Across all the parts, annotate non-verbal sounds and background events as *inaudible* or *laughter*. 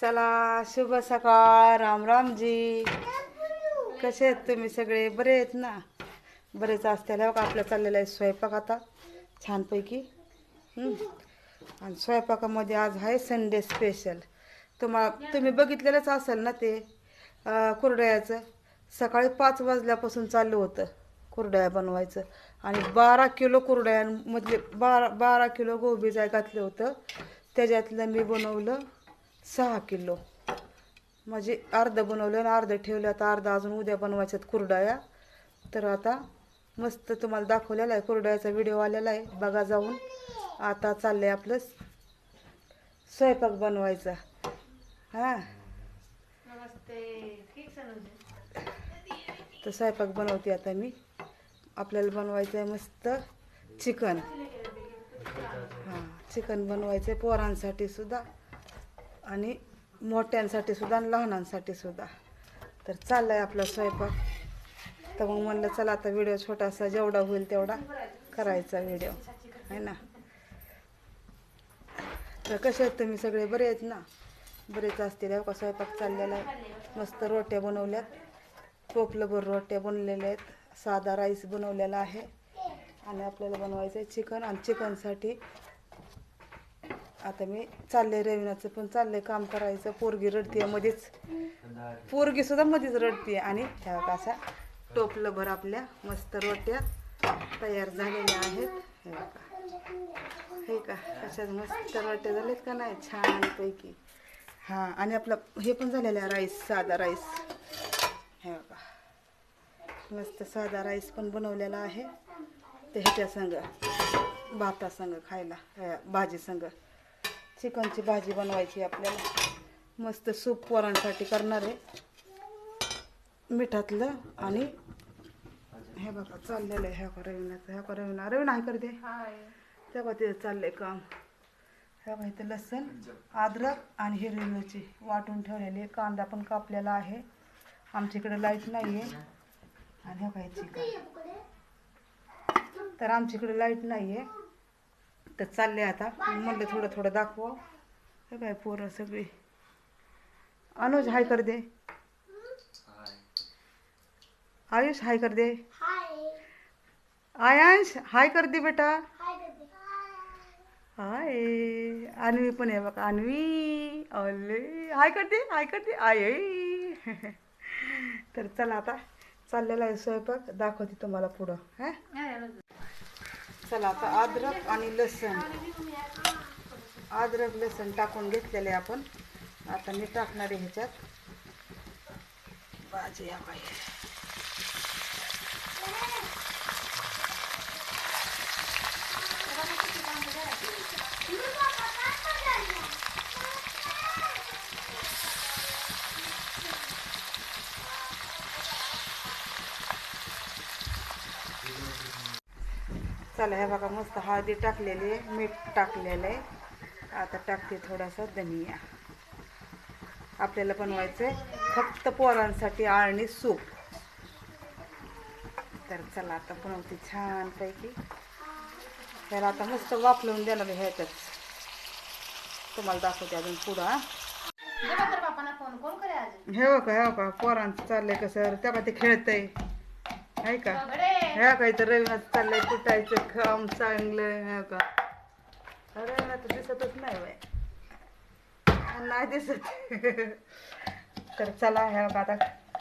चला शुभ सकाळ राम रामजी. कसे आहेत तुम्ही सगळे? बरे आहेत ना? बरेच असतील हो का आपलं चाललेला आहे स्वयंपाक आता छानपैकी. आणि स्वयंपाकामध्ये आज आहे संडे स्पेशल तुम्हाला तुम्ही बघितलेलंच असेल ना ते कुरडयाचं. सकाळी पाच वाजल्यापासून चाललं होतं कुरडया बनवायचं. आणि बारा किलो कुरडयांमधले म्हणजे बारा बारा किलो गोबी जाय घातलं होतं त्याच्यातलं मी बनवलं. सहा किलो. म्हणजे अर्ध बनवलं आणि अर्ध ठेवलं. आता अर्ध अजून उद्या बनवायच्यात कुरडया. तर आता मस्त तुम्हाला दाखवलेला आहे. कुरडयाचा व्हिडिओ आलेला आहे. बघा जाऊन. आता चाललं आहे आपलं स्वयंपाक बनवायचा. हां. तर स्वयंपाक बनवते आता मी. आपल्याला बनवायचं आहे मस्त चिकन. हां चिकन बनवायचं आहे पोरांसाठी सुद्धा. आणि मोठ्यांसाठी सुद्धा आणि लहानांसाठी सुद्धा. तर चाललं आहे आपला स्वयंपाक. तर मग म्हणलं चला आता व्हिडिओ छोटासा जेवढा होईल तेवढा करायचा व्हिडिओ. आहे ना? तर कसे आहेत तुम्ही सगळे? बरे आहेत ना? बरेच असतील हो का? स्वयंपाक चाललेला आहे. मस्त रोट्या बनवल्यात. टोपलंभर रोट्या बनलेल्या आहेत. साधा राईस बनवलेला आहे. आणि आपल्याला बनवायचं आहे चिकन. आणि चिकनसाठी आता मी चालले रविनाचं पण चाललंय काम करायचं. पोरगी रडते मध्येच. पोरगी सुद्धा मध्येच रडते आणि ह्या बघा अशा टोपलं भर आपल्या मस्त रोट्या तयार झालेल्या आहेत. हे बघा. हे का? कशात मस्त रोट्या झाल्यात का नाही? छानपैकी. हां आणि आपलं हे पण झालेलं आहे राईस साधा राईस. हे बघा. मस्त साधा राईस पण बनवलेला आहे. ते ह्याच्या संग भाता संग खायला ह्या भाजी संग चिकनची भाजी बनवायची आपल्याला. मस्त सूप पोरांसाठी करणार आहे. मिठातलं आणि हे बघा चाललेलं आहे ह्या रविनाचं ह्या रविना. रविना आहे करते तेव्हा ते चाललंय काम. ह्या बघा इथं लसण अद्रक आणि हिरवी मिरची वाटून ठेवलेली आहे. कांदा पण कापलेला आहे. आमच्या इकडे लाइट नाही आहे. आणि ह्या काय चिकन. तर आमच्या इकडे लाइट नाही आहे. तर चालले आता. म्हणलं थोडं थोडं दाखवा. हे काय पोरं सगळी. अनुज हाय कर दे. आयुष हाय कर दे. आयांश हाय कर दे बेटा. हाय. अन्वी पण आहे बघा. अन्वी अले हाय कर दे हाय कर दे. आय तर चला आता. चाललेला आहे स्वयंपाक. दाखवते तुम्हाला पुढं. हा? चला आता अद्रक आणि लसण. अद्रक लसण टाकून घेतलेले आपण. आता मी टाकणार आहे ह्याच्यात. भाजी या बाई. चला हे बघा मस्त हळदी टाकलेली आहे मीठ टाकलेलं आहे. आता टाकते थोडासा धनिया. आपल्याला बनवायचं आहे फक्त पोरांसाठी आळणी सूप. तर चला आता बनवते छानपैकी. त्याला आता मस्त देणार आहे ह्याच्यात. तुम्हाला दाखवते अजून पुढं हा. हे बघा हे बघा पोरांचं चाललंय कसं तेव्हा ते खेळतंय. आहे का? ह्या काही तर रविनाथ चाललंय कुटायचं काम चांगलं ह्या का रविना तर दिसतच नाही बाय नाही दिसत. तर चला ह्या बघा आता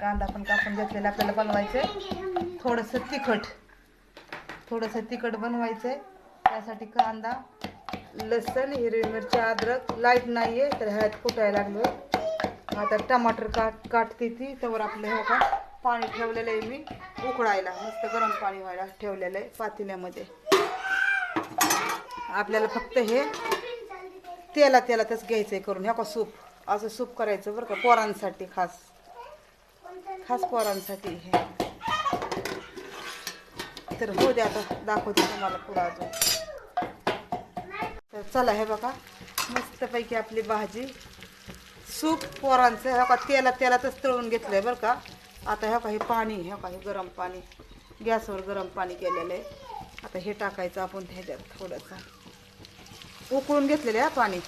कांदा पण कापून घेतलेला आपल्याला बनवायचं थोडंसं तिखट. थोडंसं तिखट बनवायचं आहे त्यासाठी कांदा लसण हिरवी मिरची अद्रक. लाइट नाही आहे तर ह्यात कुटायला लागलो आता टमाटर काट काटते ती त्यावर आपलं हे का पाणी ठेवलेलं आहे मी. उकळायला मस्त गरम पाणी व्हायला ठेवलेलं आहे पातेल्यामध्ये. आपल्याला फक्त हे तेला तेलातच घ्यायचं आहे करून. ह्या का सूप? असं सूप करायचं बरं का पोरांसाठी खास. खास पोरांसाठी हे. तर हो द्या आता दाखवते तुम्हाला पुढं अजून. तर चला हे बघा मस्तपैकी आपली भाजी. सूप पोरांचं ह्या का तेला तेलातच तळून घेतलंय बरं का. आता ह्या काही पाणी ह्या काही गरम पाणी गॅसवर गरम पाणी केलेलं आहे. आता हे टाकायचं आपण ह्याच्यात थोडंसं. उकळून घेतलेलं आहे पाणी.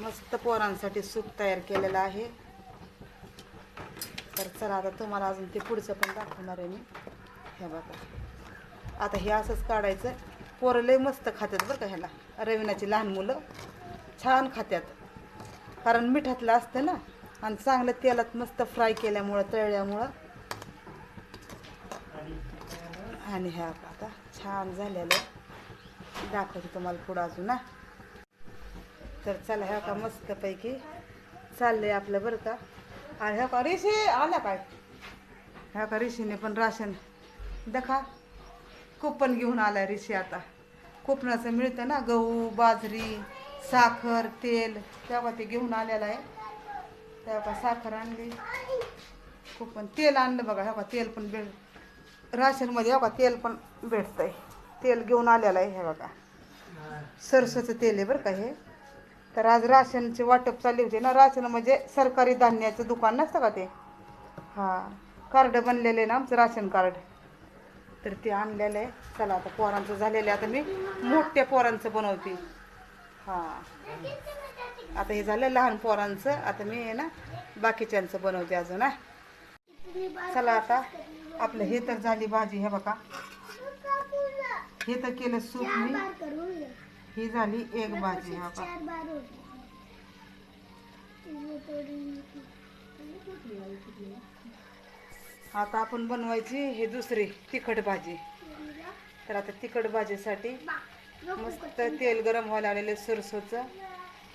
मस्त पोरांसाठी सूप तयार केलेलं आहे. तर चला आता तुम्हाला अजून ते पुढचं पण दाखवणार आहे मी. हे बघा. आता हे असंच काढायचं. पोरं लय मस्त खात्यात बरं का ह्याला. रवीनाची लहान मुलं. छान खात्यात. कारण मिठातलं असतं ना. आणि चांगलं तेलात मस्त फ्राय केल्यामुळं तळल्यामुळं. आणि ह्या आता छान झालेलं दाखवते तुम्हाला पुढं अजून ना तर चला ह्या का मस्तपैकी चाललंय आपलं बरं का. आणि ह्या का ऋषी आला काय? ह्या का ऋषीने पण राशन देखा कुपन घेऊन आलाय ऋषी आता. कुपनाचं मिळतं ना गहू बाजरी साखर तेल तेव्हा ते घेऊन आलेलं आहे. तेव्हा साखर आणली. खूप पण तेल आणलं बघा हे का तेल पण भेट राशनमध्ये ह्या का तेल पण भेटतंय. तेल घेऊन आलेलं आहे हे बघा. सरसोचं तेल आहे बरं का हे. तर आज राशनचे वाटप चालले होते ना राशन म्हणजे सरकारी धान्याचं दुकान नसतं का ते? हां कार्ड बनलेलं आहे ना आमचं राशन कार्ड. तर ते आणलेलं आहे. चला आता पोरांचं झालेलं आहे. आता मी मोठ्या पोरांचं बनवते. हां. आता हे झालं लहान पोरांचं. आता मी आहे ना बाकीच्यांचं बनवते अजून हा. चला आता आपलं हे तर झाली भाजी हे बघा. हे तर केलं सूप मी. ही झाली एक भाजी हा बघा. आता आपण बनवायची हे दुसरी तिखट भाजी. तर आता तिखट भाजीसाठी मस्त तेल गरम व्हायला आलेलं आहे सरसोचं.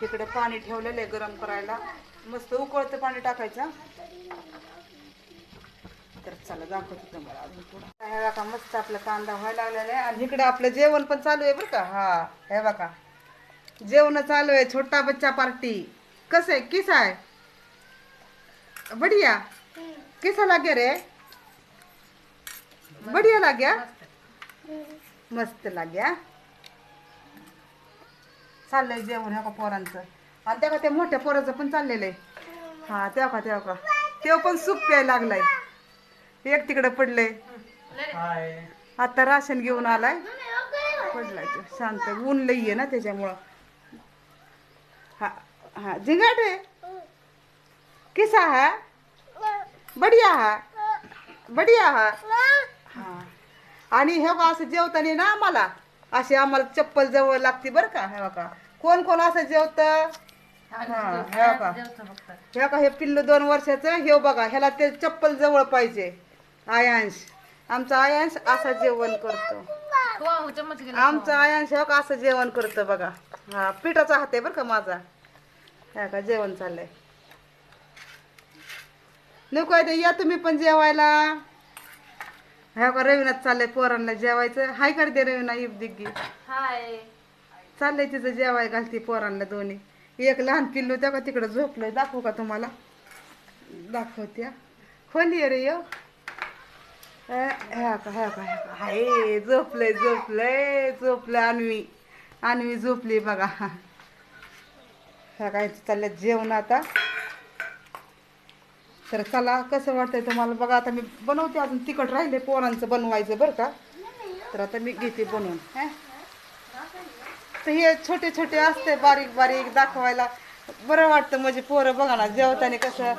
तिकडे पाणी ठेवलेलं आहे गरम करायला. मस्त उकळतं पाणी टाकायचं. तर चला दाखवते तुम्हाला अजून पुढं. हे बघा मस्त आपला कांदा व्हायला लागलेला आहे. आणि इकडे आपलं जेवण पण चालू आहे बरं का. हा हे बघा. जेवण चालू आहे छोटा बच्चा पार्टी. कसं आहे? किस आहे? बढिया. किसा लागे रे? बढिया लाग्या मस्त लाग्या चाललंय जेवण ह्या का पोरांचं. आणि त्या का त्या मोठ्या पोराचं पण चाललेलं आहे. हा तेव्हा का तेव्हा का. तेव्हा पण सूप प्यायला लागलाय. एक तिकडे पडलंय. आता राशन घेऊन आलाय. पडलाय तो. शांत. ऊन लई आहे ना त्याच्यामुळं. हा हा. झिंगाट आहे किसा हा? बढिया हा? बढिया हा? हा. आणि हे असं जेवताना ना आम्हाला अशी आम्हाला चप्पल जवळ लागते बरं का हे बघा. कोण कोण असं जेवत? हे बघा. हे बघा हे पिल्लू दोन वर्षाचं हे बघा ह्याला ते चप्पल जवळ पाहिजे. आयांश. आमचा आयांश असं जेवण करतो. आमचा आयांश हे असं जेवण करतं बघा. हा पिठाचा हात आहे बरं का माझा. हे का जेवण चाललंय. नको आहे ते या तुम्ही पण जेवायला. ह्या का रविनाथ चाललंय पोरांना जेवायचं. हाय करते रविना इब दिग्गी. हाय. चाललंय तिचं जेवाय घालते पोरांना दोन्ही. एक लहान पिल्लू त्या का तिकडं झोपलंय दाखवू का तुम्हाला? दाखवत्या. खोली रे यो. ह्या का ह्या का ह्या का हाय झोपलंय झोपलंय झोपलंय अन्वी. अन्वी झोपली बघा. ह्या काय चाललंय जेवण आता. तर चला कसं वाटतंय तुम्हाला? बघा आता मी बनवते अजून तिखट राहिले पोरांचं बनवायचं बरं का? तर आता मी घेते बनवून तर हे छोटे छोटे असते बारीक बारीक दाखवायला. बरं वाटतं म्हणजे पोरं बघा ना जेवताना कसं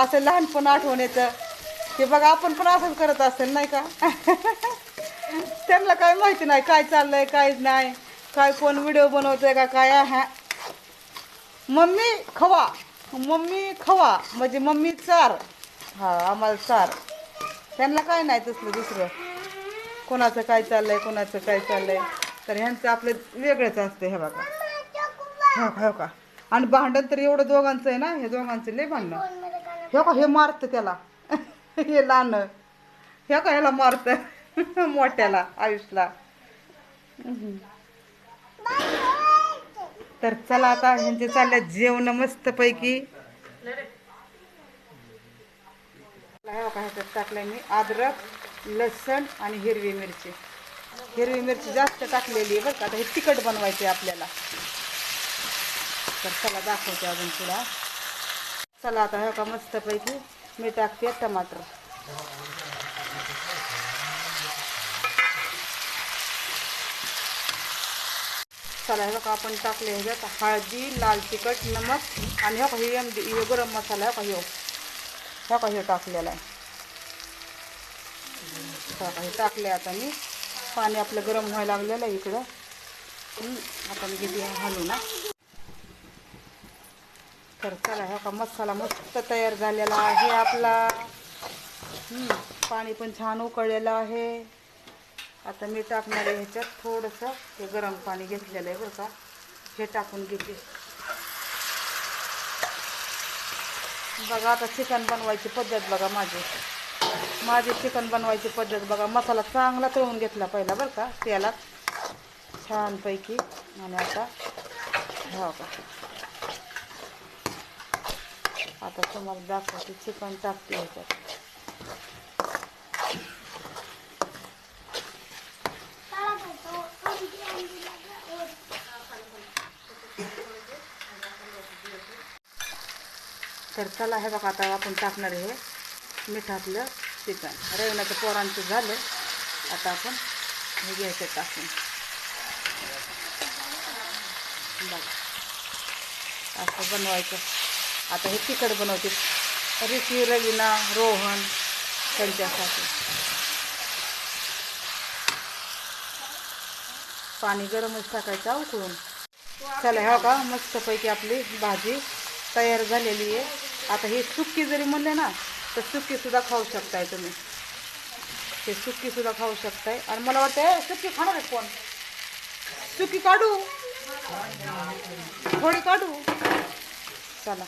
असं लहानपण आठवण येतं. ते बघा आपण पण असंच करत असेल नाही का? *laughs* त्यांना काय माहिती नाही काय चाललंय काय नाही. काय कोण व्हिडिओ बनवतोय का काय हा मम्मी खवा. मम्मी खवा. म्हणजे मम्मी चार. हा आम्हाला चार. त्यांना काय नाही तसलं दुसरं. कोणाचं काय चाललंय कोणाचं काय चाललंय. तर ह्यांचं आपलं वेगळंच असतं हे बघा. हो का हो का? आणि भांडण तर एवढं दोघांचं आहे ना? हे दोघांचं लय भांडणं. हे का? हे मारतं त्याला. हे लहान. हे का? ह्याला मारतं. मोठ्याला आयुषला. तर चला आता ह्यांचे चालल्या जेवण मस्तपैकी. हे ह्याच्यात टाकलंय मी अद्रक लसण आणि हिरवी मिरची. हिरवी मिरची जास्त टाकलेली आहे बरं का आता हे तिखट बनवायचे आपल्याला. तर चला दाखवते अजून तुला चला आता हे का मस्तपैकी मी टाकते टमाटर. मसाला हे बघा आपण टाकले ह्याच्यात हळदी लाल तिखट नमक आणि हो का हे एम डी हे गरम मसाला हे का ह्या हो का टाकलेला आहे. हो का टाकले आता मी. पाणी आपलं गरम व्हायला लागलेलं आहे इकडं. आपण किती घालू ना तर चला हो का मसाला मस्त तयार झालेला आहे आपला. पाणी पण छान उकळलेलं आहे. आता मी टाकणार आहे ह्याच्यात थोडंसं हे गरम पाणी घेतलेलं आहे बरं का. हे टाकून घेते. बघा आता चिकन बनवायची पद्धत बघा माझी. माझी चिकन बनवायची पद्धत बघा. मसाला चांगला तळून घेतला पहिला बरं का तेलात. छानपैकी. आणि आता हो का. आता तुम्हाला दाखवते चिकन टाकते ह्याच्यात. तर चला हे बघा आता आपण टाकणार हे मिठातलं चिकन. रविनाचं पोरांचं झालं. आता आपण हे घ्यायचं टाकून. बघा. असं बनवायचं. आता हे तिखट बनवते. ऋषी रवीना रोहन त्यांच्यासाठी. पाणी गरमच टाकायचं उकळून. चला हो का मस्तपैकी आपली भाजी तयार झालेली आहे. आता हे सुक्की जरी म्हणले ना तर सुक्कीसुद्धा खाऊ शकताय तुम्ही. हे सुक्कीसुद्धा खाऊ शकताय. आणि मला वाटतं सुक्की खाणार आहे कोण? सुकी काढू. थोडी काढू. चला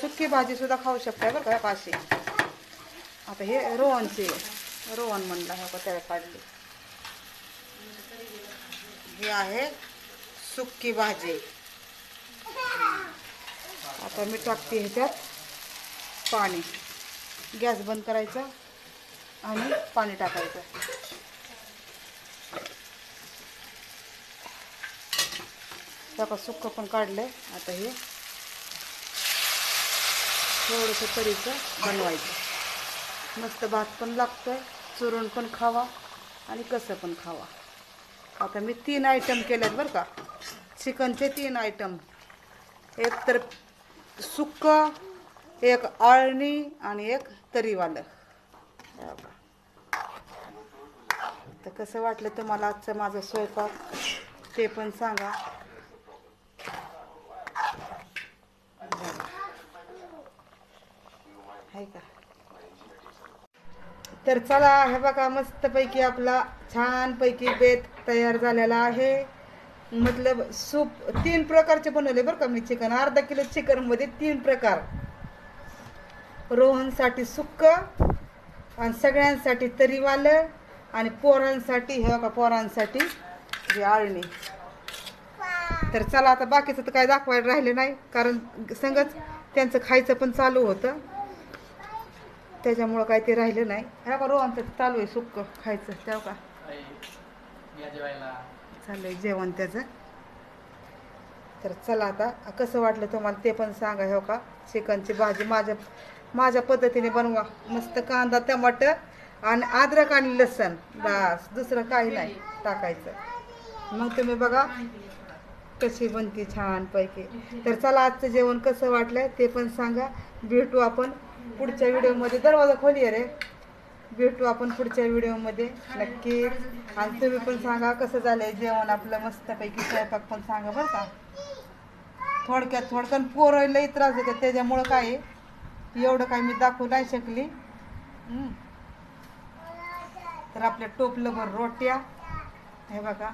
सुक्की भाजीसुद्धा खाऊ शकताय बरं का पाशी आता हे रोहनचे रोहन म्हणलं हो का त्याला काढली. हे आहे सुक्की भाजी. आता मी टाकते ह्याच्यात. पाणी. गॅस बंद करायचा आणि पाणी टाकायचं. त्याका सुक्क पण काढलंय. आता हे थोडंसं तरीचं बनवायचं. मस्त भात पण लागतं चुरून पण खावा आणि कसं पण खावा. आता मी तीन आयटम केल्यात बरं का. चिकनचे तीन आयटम एक तर सुक्क एक आळणी आणि एक तरीवालं. तर कसं वाटलं तुम्हाला आजचं माझं स्वयंपाक? ते पण सांगा. आहे का? तर चला हे बघा मस्तपैकी आपला छानपैकी बेत तयार झालेला आहे. मतलब सूप तीन प्रकारचे बनवले बरं का मी चिकन. अर्धा किलो चिकनमध्ये तीन प्रकार. रोहनसाठी सुक्क आणि सगळ्यांसाठी तरीवालं आणि पोरांसाठी हे का पोरांसाठी हे आळणी. तर चला आता बाकीचं तर काय दाखवायला राहिले नाही कारण संगच त्यांचं खायचं पण चालू होतं. त्याच्यामुळं काय ते राहिलं नाही. हे का रोहनचं चालू आहे सुक्क खायचं तेव्हा का चाललंय जेवण त्याचं. तर चला आता कसं वाटलं तुम्हाला ते पण सांगा हो का चिकनची भाजी माझ्या माझ्या पद्धतीने बनवा. मस्त कांदा टमाटर आणि अद्रक आणि लसण. बस दुसरं काही नाही. टाकायचं. मग तुम्ही बघा कशी बनते छानपैकी. तर चला आजचं जेवण कसं वाटलं ते पण सांगा. भेटू आपण पुढच्या व्हिडिओमध्ये. दरवाजा खोली रे. भेटू आपण पुढच्या व्हिडिओमध्ये. नक्की. आणि तुम्ही पण सांगा कसं झालंय जेवण आपलं मस्तपैकी. स्वयंपाक पण सांगा बरं का. थोडक्यात थोडक्यात पोरं लई त्रास देतात. त्याच्यामुळं काय आहे, एवढं काय मी दाखवू नाही शकली. तर आपल्या टोपलंभर रोट्या हे बघा.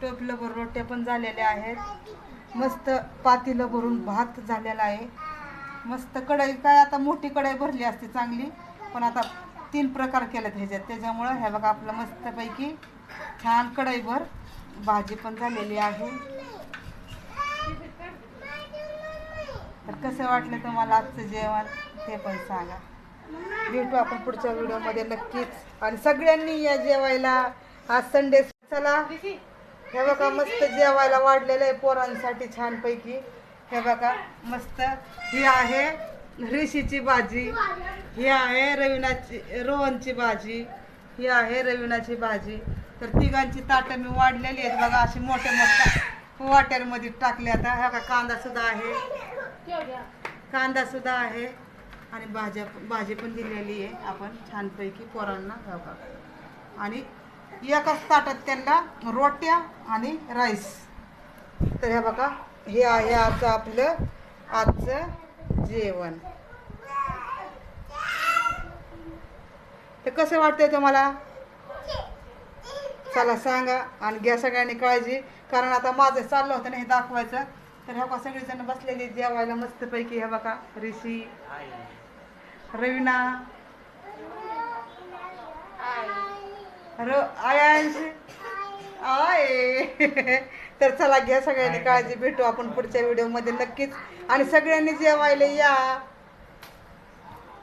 टोपलंभर रोट्या पण झालेल्या आहेत. मस्त पातीलं भरून भात झालेला आहे. मस्त कढई काय आता मोठी कढई भरली असते चांगली पण आता तीन प्रकार केलेत ह्याच्यात. त्याच्यामुळं हे बघा आपलं मस्तपैकी छान कढईभर भाजी पण झालेली आहे. तर कसं वाटलं तुम्हाला आजचं जेवण? ते पण सांगा. भेटू आपण पुढच्या व्हिडिओमध्ये नक्कीच. आणि सगळ्यांनी या जेवायला आज संडे चला. हे बघा मस्त जेवायला वाढलेलं आहे पोरांसाठी छानपैकी. हे बघा मस्त. ही आहे ऋषीची भाजी. ही आहे रविनाची रोहनची भाजी. ही आहे रविनाची भाजी. तर तिघांची ताटं मी वाढलेली आहेत बघा अशी मोठ्या मोठ्या वाट्यांमध्ये टाकले आता ह्या का कांदा सुद्धा आहे. कांदा सुद्धा आहे आणि भाज्या भाजी पण दिलेली आहे. आपण छानपैकी पोरांना ह्या आणि एकाच ताटात त्यांना रोट्या आणि राईस. तर ह्या बघा हे आहे आजचं आपलं आजचं जेवण. तर कसं वाटतंय तुम्हाला? चला सांगा आणि घ्या सगळ्यांनी काळजी कारण आता माझं चाललं होतं ना हे दाखवायचं. तर ह्या सगळेजण बसलेले जेवायला मस्तपैकी ह्या बघा ऋषी रवीना र आयांश आहे तर चला घ्या सगळ्यांनी काळजी भेटू आपण पुढच्या व्हिडिओमध्ये नक्कीच. आणि सगळ्यांनी जेवायला या.